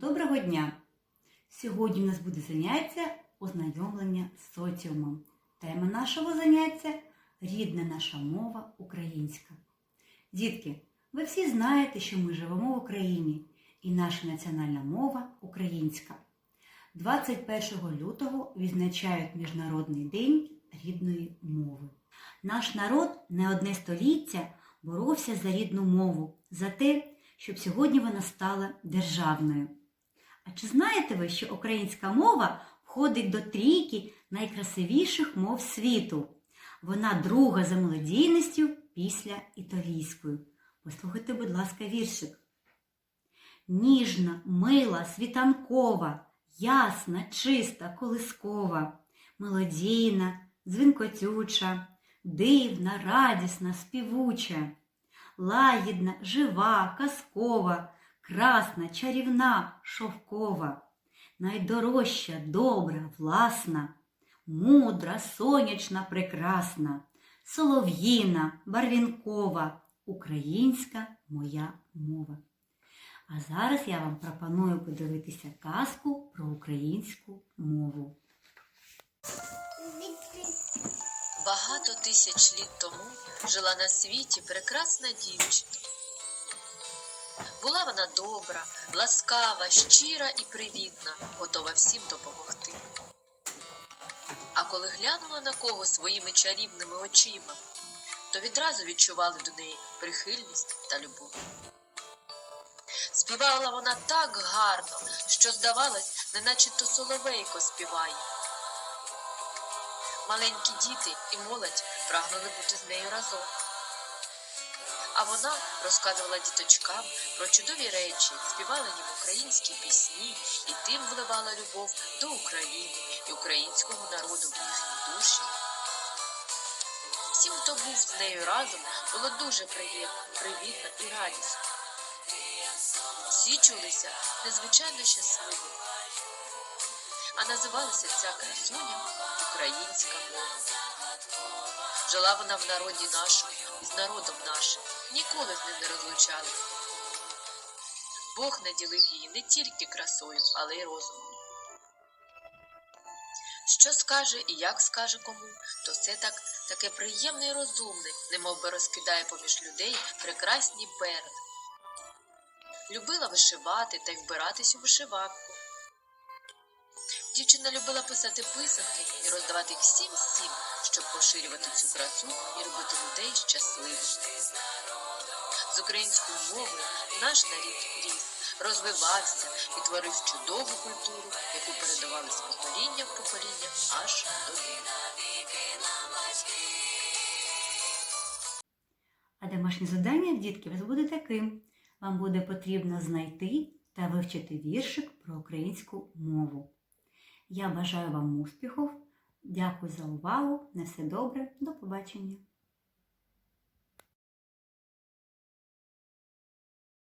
Доброго дня! Сьогодні у нас буде заняття ознайомлення з соціумом. Тема нашого заняття рідна наша мова українська. Дітки, ви всі знаєте, що ми живемо в Україні і наша національна мова українська. 21 лютого відзначають Міжнародний день рідної мови. Наш народ не одне століття боровся за рідну мову, за те, щоб сьогодні вона стала державною. А чи знаєте ви, що українська мова входить до трійки найкрасивіших мов світу? Вона друга за молодійністю після італійської. Послухайте, будь ласка, віршик. Ніжна, мила, світанкова, ясна, чиста, колискова, мелодійна, дзвінкотюча, дивна, радісна, співуча, лагідна, жива, казкова, красна, чарівна, шовкова, найдорожча, добра, власна, мудра, сонячна, прекрасна, солов'їна, барвінкова, українська моя мова. А зараз я вам пропоную подивитися казку про українську мову. Багато тисяч літ тому жила на світі прекрасна дівчина. Була вона добра, ласкава, щира і привітна, готова всім допомогти. А коли глянула на кого своїми чарівними очима, то відразу відчували до неї прихильність та любов. Співала вона так гарно, що здавалось, неначе то соловейко співає. Маленькі діти і молодь прагнули бути з нею разом. А вона розказувала діточкам про чудові речі, співала їм українські пісні і тим вливала любов до України і українського народу в їхні душі. Всім, хто був з нею разом, було дуже приємно, привітно і радісно. Всі чулися незвичайно щасливими. А називалася ця красуня українська мова. Жила вона в народі нашому і з народом нашим, ніколи з ним не розлучали. Бог наділив її не тільки красою, але й розумом. Що скаже і як скаже кому, то все так таке приємне і розумне, немов би розкидає поміж людей прекрасні перли. Любила вишивати та й вбиратись у вишиванку. Дівчина любила писати писанки і роздавати всім всім, щоб поширювати цю красу і робити людей щасливими. З українською мовою наш нарід ріс, розвивався і творив чудову культуру, яку передавали з покоління в покоління аж до нині. А домашнє завдання, дітки, вас буде таким. Вам буде потрібно знайти та вивчити віршик про українську мову. Я бажаю вам успіхів. Дякую за увагу. На все добре. До побачення.